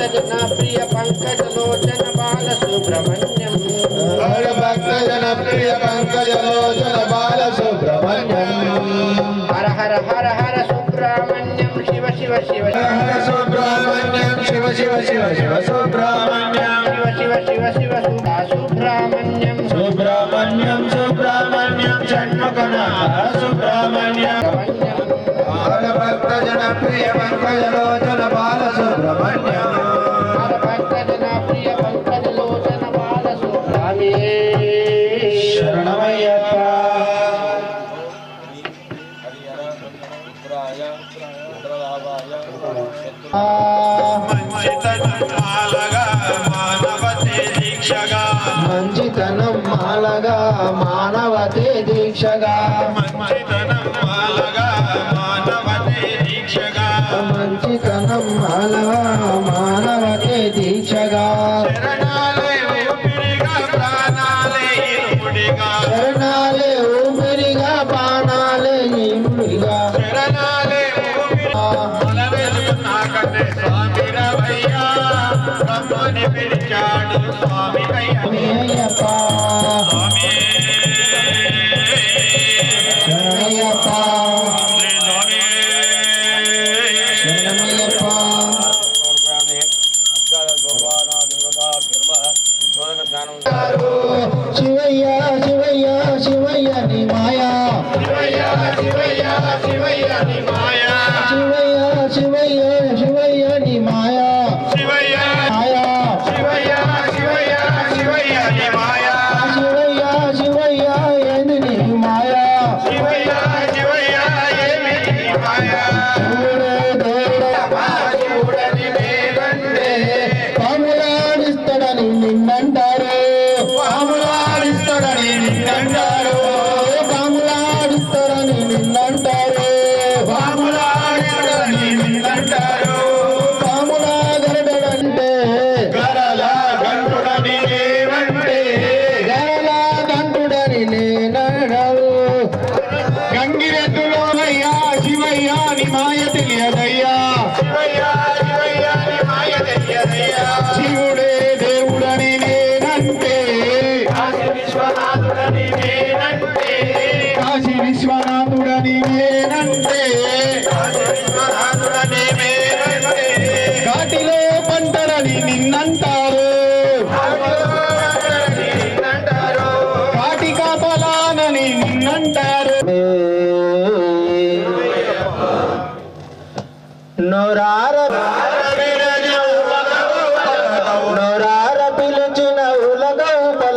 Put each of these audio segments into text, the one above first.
भक्तजन प्रिय पंकज लोचन बाल सुब्रमण्यम हर भक्तजन प्रिय पंकज लोचन बाल सुब्रमण्यम हर हर हर हर सुब्रमण्यम शिव शिव शिव हर सुब्रमण्यम शिव शिव शिव शिव सुब्रमण्यम शिव शिव शिव शिव सुब्रमण्यम सुब्रमण्यम सुब्रमण्यम जन्मकना सुब्रमण्यम हर भक्तजन प्रिय पंकज लोचन बाल सुब्रमण्यम మాలగా మానవతే దీక్షగా. మంచితనం మాలగా మానవతే దీక్షగా. మంచితనం మాలగా మానవతే స్వామి రవయ్యా స్వామి అయ్యా हरी माया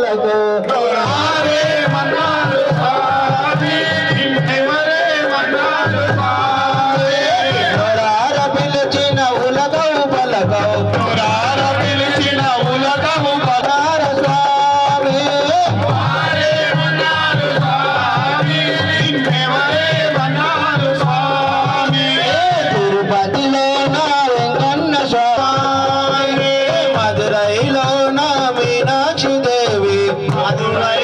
ولد نور মাদুরাই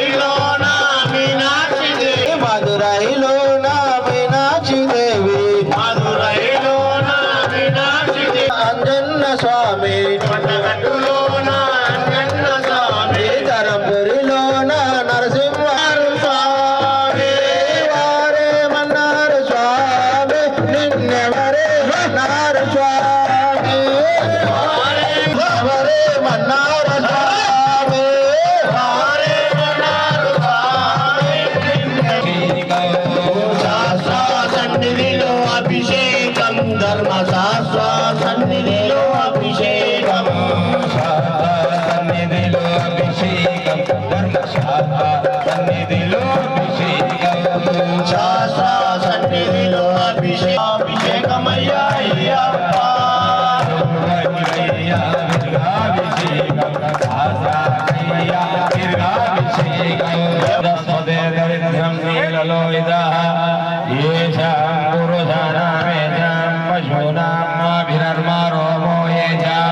ीर्घं नीललोहितः येषां पुरुषाणामेषां पशूनामाभिनर्मा रोमो येषां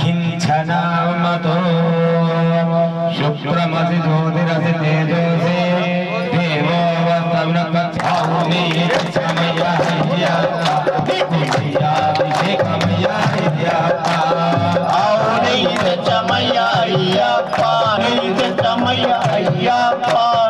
किञ्चनामतो शुभ्रमसि ज्योतिरसि तेजोसि देवो वस्तमिनपक्षामि समयः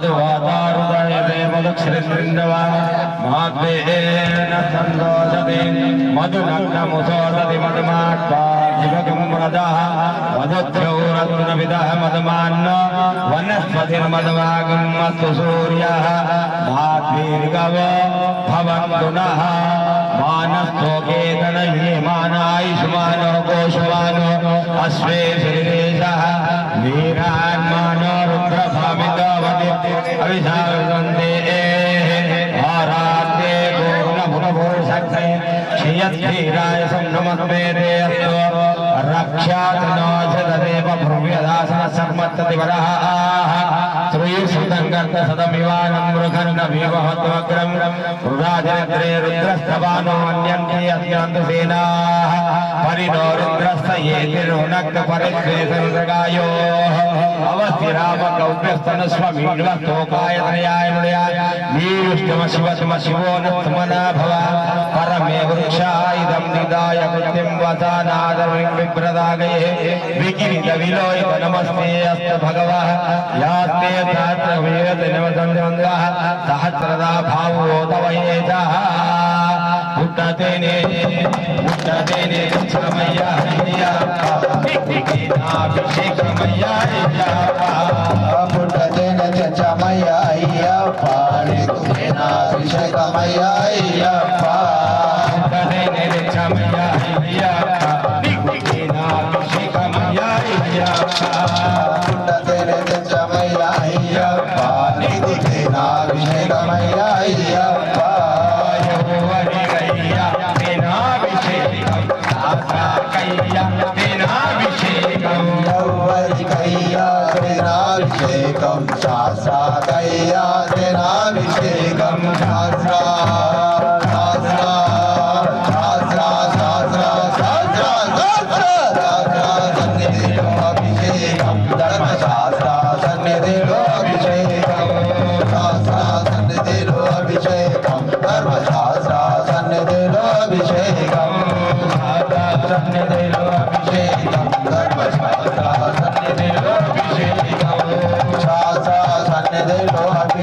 మధువాతారుదయతే మధుక్షిరింద్రవ మహాద్వేన సందోషతే మధునగ్నముసోదతి మధుమాత్వా శివగం వ్రతః మధుద్రౌరత్నవిదః మధుమాన్న వనస్పతిర్మధుమాగం మత్తు సూర్యः భాద్వీర్గవ భవంతు నః మానస్తోకేతనయే మానాయుష్మానో కోశమానో అశ్వే శరీరేశः వీరాన్మానో రుద్రభామితావతి అవిశావంతే ఆరాధ్యే పూర్ణభునభూషక్తే క్షియద్ధీరాయ సంనమద్వేదే అస్తు రక్షాతనోషదేవ భృవ్యదాసన సమ్మత్తతి వరః శ్రీసుతం గర్త సదమివానం మృగన్న వివహత్వగ్రం ೇತಿರ್ನಕ್ತಪರಿಶ್ರೇಸರ್ಗಾಯೋ ಅವಸ್ಥಿರಾಮಕೌಪ್ಯಸ್ತನ ಸ್ವಮೀನ್ವಸ್ತೋಕಾಯತನಯಾಯನುಡಯ ನೀರುಷ್ಟಮ ಶಿವತಮ ಶಿವೋ ನಸ್ತಮನ ಭವ ಪರಮೇ ವೃಕ್ಷಾಯಿದಂ ನಿದಾಯ ಕೃತ್ಯಂ ವಸಾನಾದರಿಂ ವಿಭ್ರದಾಗಯೇ ವಿಕಿರಿತ ವಿಲೋಯಿತ ನಮಸ್ತೆ ಅಸ್ತ ಭಗವಃ ಯಾಸ್ತೆ ಸಹಸ್ರ ವೇದ ನಮಸಂಧಂಗಃ ಸಹಸ್ರದ ಭಾವೋ ತವ ಏಜಃ అస్తు భగవః చమయ్యా అయ్యా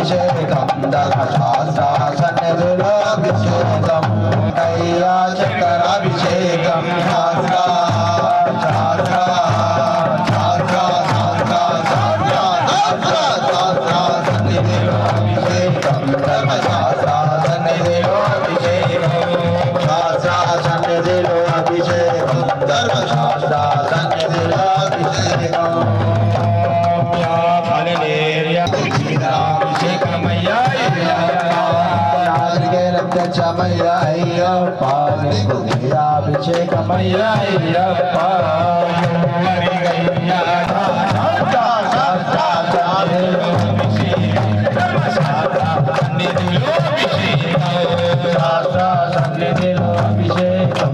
विजय कांदा छाता చమయ్య అయ్యప్ప. నీకు అభిషేకమయ్య అయ్యప్ప. శాస్త్ర సన్నిధిలో అభిషేకం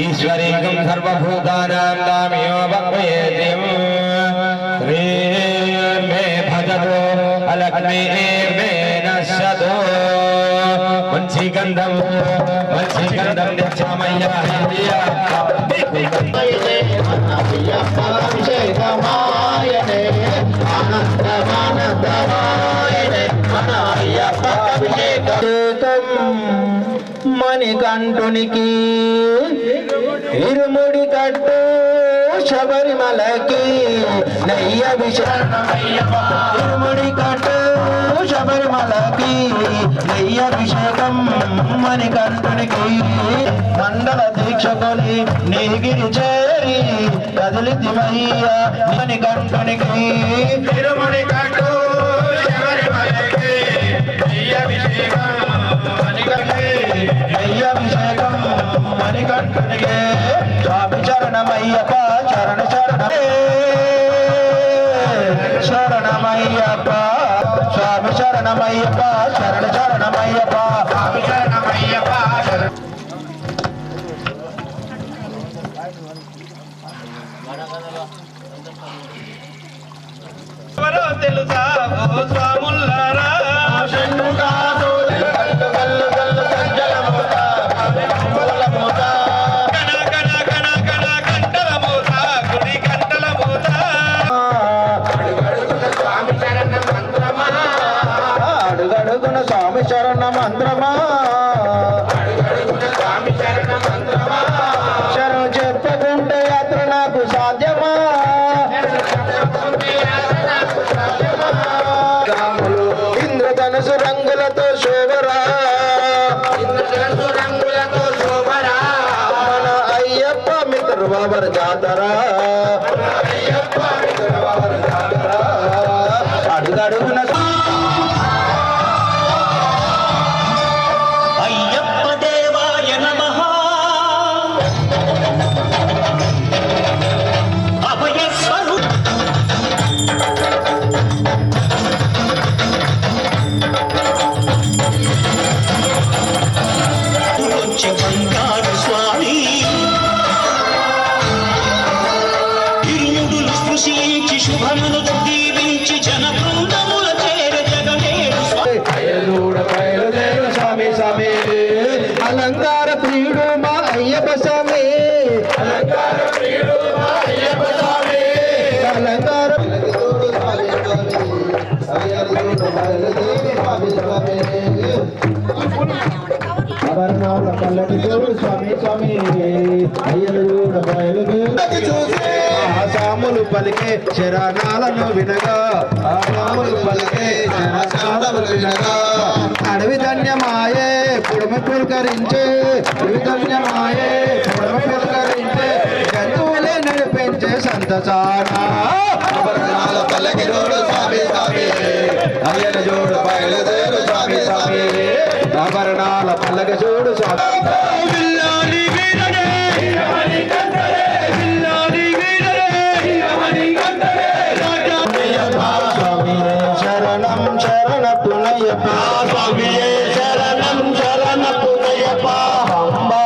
ఈశ్వరీకం సర్వభూతానాం నామయో భక్వయేత్యం మే భజతో అలగ్నే మే నశ్యతో వంశీగంధం వంశీగంధం నిత్యామయ్య అభిషేకమాయనే మణికంఠునికి ఇరుముడి కట్టు శబరిమలకి నెయ్యభిషేకం ఇరుముడి కట్టు శబరిమలకి నెయ్యభిషేకం మణికంఠునికి మండల దీక్షకుని నీగిరి చేరి కదిలితిమయ్య మణికంఠునికి తిరుమణి కట్టు శబరిమలకి అభిషేకం శరణమయ్యప్ప శరణ శరణమయ్యప్ప శరణమయ్యప్ప తెలుసా? Bahia. ఇరుముడులు స్పృశించి శుభములు దీవించి జన బృందముల చేర జగమేడు స్వామి బయలుడ బయలుదేరు స్వామి స్వామి అలంకార ప్రియుడు మా అయ్యప్ప స్వామి అలంకార ప్రియుడు మా అయ్యప్ప స్వామి అలంకార అభరణాల పల్లకి దేవుడు స్వామి స్వామి అయ్యలు చూసి ఆ సాములు పలికే శరణాలను వినగా ఆ సాములు పలికే శరణాలను వినగా అడవి ధన్యమాయే పుడమి పులకరించే అడవి ధన్యమాయే పుడమి పులకరించే జంతువులే నడిపించే సంతసానా పల్లకి జోడు స్వామి స్వామి అయ్యల జోడు బయలుదేరు స్వామి స్వామి ఆభరణాల పల్లక చూడు స్వామి శరణ పునయప స్వామియే శరణం శరణ పునయప అంబా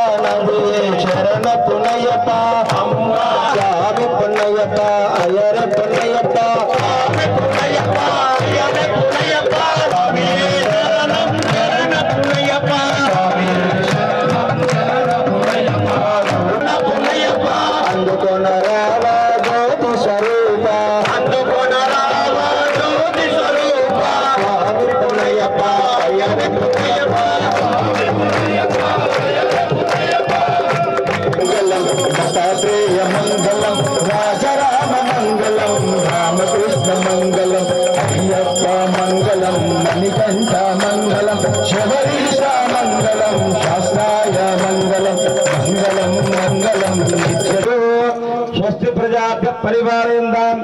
ప్రజాభ్య పరివారేందాం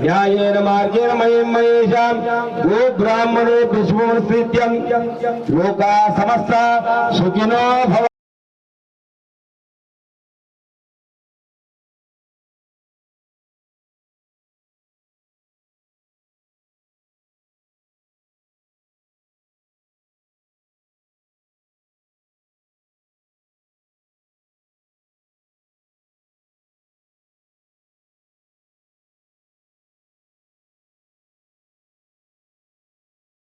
న్యాయేన మార్గేణ మయం మయేషాం గో బ్రాహ్మణే విశ్వమస్తిత్యం లోకా సమస్త సుఖినో భవ